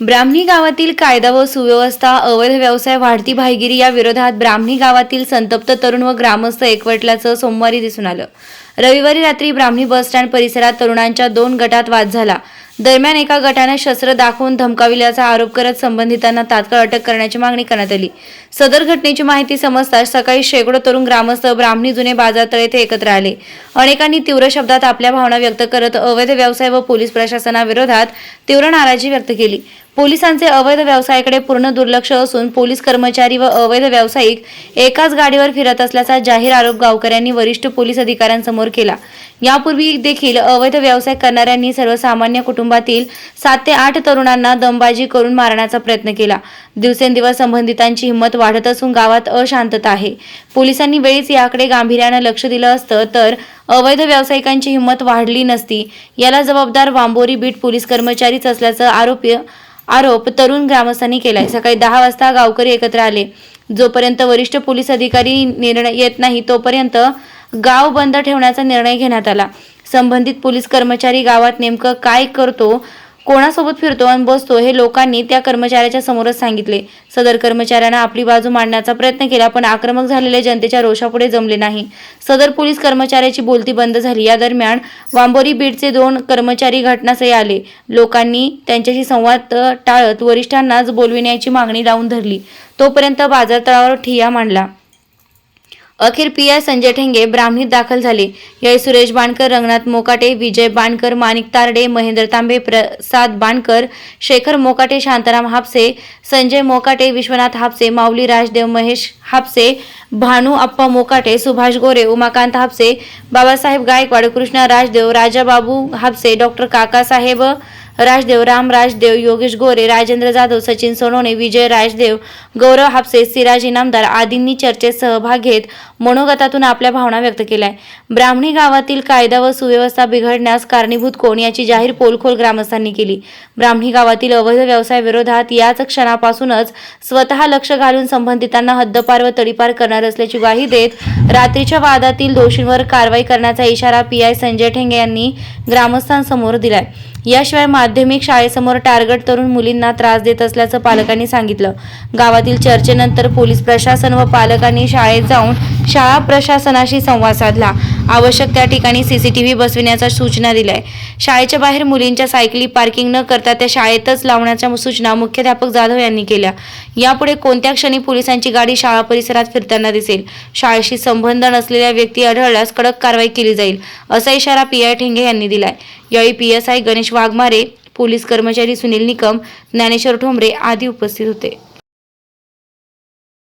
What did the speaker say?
ब्राह्मणी गावातील कायदा व सुव्यवस्था अवैध व्यवसाय वाढती भाईगिरी या विरोधात ब्राह्मणी गावातील संतप्त तरुण व ग्रामस्थ एकवटल्याचं सोमवारी दिसून आलं. रविवारी रात्री ब्राह्मणी बसस्टँड परिसरात तरुणांच्या दोन गटात वाद झाला. दरम्यान एका गटाने शस्त्र दाखवून धमकाविल्याचा आरोप करत संबंधितांना तात्काळ अटक करण्याची मागणी करण्यात आली. सदर घटनेची माहिती समजताच सकाळी शेकडो तरुण ग्रामस्थ ब्राह्मणी जुने बाजारतळ येथे एकत्र आले. अनेकांनी तीव्र शब्दात आपल्या भावना व्यक्त करत अवैध व्यवसाय व पोलीस प्रशासनाविरोधात तीव्र नाराजी व्यक्त केली. पोलिसांचे अवैध व्यवसायाकडे पूर्ण दुर्लक्ष असून पोलीस कर्मचारी व अवैध व्यावसायिक एकाच गाडीवर फिरत असल्याचा जाहीर आरोप गावकऱ्यांनी वरिष्ठ पोलीस अधिकाऱ्यांसमोर केला. यापूर्वी देखील अवैध व्यवसाय करणाऱ्यांनी सर्वसामान्य कुटुंबातील सात ते आठ तरुणांना दमबाजी करून मारण्याचा प्रयत्न केला. दिवसेंदिवस संबंधितांची हिंमत वाढत असून गावात अशांतता आहे. पोलिसांनी वेळीच याकडे गांभीर्यानं लक्ष दिलं असतं तर अवैध व्यावसायिकांची हिंमत वाढली नसती. याला जबाबदार वांबोरी बीट पोलीस कर्मचारीच असल्याचं आरोप आरोप तरुण ग्रामस्थांनी केलाय. सकाळी दहा वाजता गावकरी एकत्र आले. जोपर्यंत वरिष्ठ पोलीस अधिकारी निर्णय येत नाही तोपर्यंत गाव बंद ठेवण्याचा निर्णय घेण्यात आला. संबंधित पोलीस कर्मचारी गावात नेमकं काय करतो कोणासोबत फिरतो आणि बसतो हे लोकांनी त्या कर्मचाऱ्याच्या समोरच सांगितले. सदर कर्मचाऱ्यानं आपली बाजू मांडण्याचा प्रयत्न केला पण आक्रमक झालेले जनतेच्या रोषापुढे जमले नाही. सदर पोलीस कर्मचाऱ्याची बोलती बंद झाली. या दरम्यान वांबोरी बीडचे दोन कर्मचारी घटनास्थळी आले. लोकांनी त्यांच्याशी संवाद टाळत वरिष्ठांनाच बोलविण्याची मागणी लावून धरली. तोपर्यंत बाजारतळावर ठिय्या मांडला. अखेर पी आय संजय ठेंगे ब्राह्मणीत दाखल झाले. यावेळी सुरेश बाणकर रंगनाथ मोकाटे विजय बाणकर माणिक तारडे महेंद्र तांबे प्रसाद बाणकर शेखर मोकाटे शांताराम हापसे संजय मोकाटे विश्वनाथ हापसे माऊली राजदेव महेश हापसे भानू अप्पा मोकाटे सुभाष गोरे उमाकांत हापसे बाबासाहेब गायकवाड कृष्णा राजदेव राजाबाबू हापसे डॉक्टर काकासाहेब राजदेव राम राजदेव योगेश गोरे राजेंद्र जाधव सचिन सोनवणे विजय राजदेव गौरव हापसे सिराज इनामदार आदींनी चर्चेत सहभाग घेत मनोगतातून आपल्या भावना व्यक्त केल्या ब्राह्मणी गावातील कायदा व सुव्यवस्था बिघडण्यास कारणीभूत कोण याची जाहीर पोलखोल ग्रामस्थांनी केली. ब्राह्मणी गावातील अवैध व्यवसायाविरोधात याच क्षणापासूनच स्वतः लक्ष घालून संबंधितांना हद्दपार व तडीपार करणार असल्याची ग्वाही देत रात्रीच्या वादातील दोषींवर कारवाई करण्याचा इशारा पी आय संजय ठेंगे यांनी ग्रामस्थांसमोर दिलाय. याशिवाय माध्यमिक शाळेसमोर टार्गेट तरुण मुलींना त्रास देत असल्याचं पालकांनी सांगितलं. गावातील चर्चेनंतर पोलीस प्रशासन व पालकांनी शाळेत जाऊन शाळा प्रशासनाशी संवाद साधला. आवश्यक त्या ठिकाणी सीसीटीव्ही बसविण्याच्या सूचना दिल्या. शाळेच्या बाहेर मुलींच्या सायकली पार्किंग न करता त्या शाळेतच लावण्याच्या सूचना मुख्याध्यापक जाधव यांनी केल्या. यापुढे कोणत्या क्षणी पोलिसांची गाडी शाळा परिसरात फिरताना दिसेल? शाळेशी संबंध नसलेल्या व्यक्ती आढळल्यास कडक कारवाई केली जाईल असा इशारा पी आय ठेंगे यांनी दिलाय. यावेळी P S I Ganesh Waghmare police कर्मचारी सुनील निकम ज्ञानेश्वर ठोंबरे आदी उपस्थित होते.